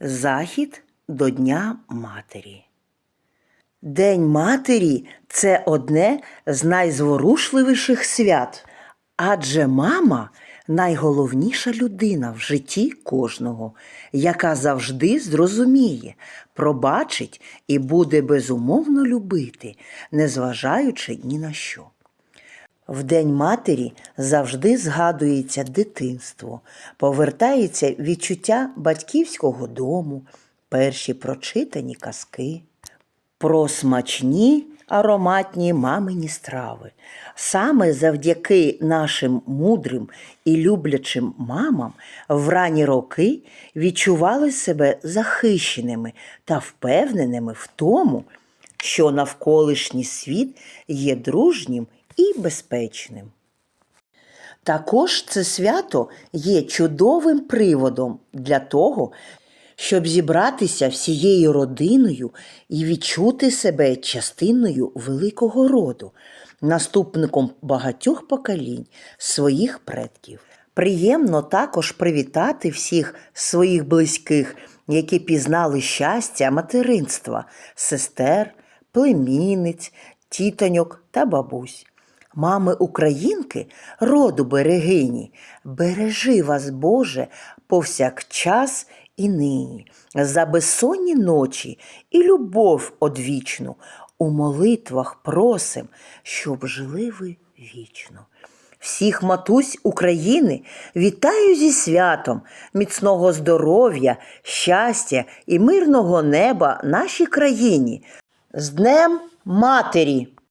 Захід до Дня Матері. День матері це одне з найзворушливіших свят, адже мама найголовніша людина в житті кожного, яка завжди зрозуміє, пробачить і буде безумовно любити, незважаючи ні на що. В День матері завжди згадується дитинство, повертається відчуття батьківського дому, перші прочитані казки, про смачні ароматні мамині страви. Саме завдяки нашим мудрим і люблячим мамам в ранні роки відчували себе захищеними та впевненими в тому, що навколишній світ є дружнім і безпечним. Також це свято є чудовим приводом для того, щоб зібратися всією родиною і відчути себе частиною великого роду, наступником багатьох поколінь своїх предків. Приємно також привітати всіх своїх близьких, які пізнали щастя материнства, сестер, племінниць, тітоньок та бабусь. Мами українки, роду берегині, бережи вас, Боже, повсякчас і нині, за безсонні ночі і любов одвічну. У молитвах просим, щоб жили ви вічно. Всіх матусь України вітаю зі святом, міцного здоров'я, щастя і мирного неба нашій країні. З Днем Матері!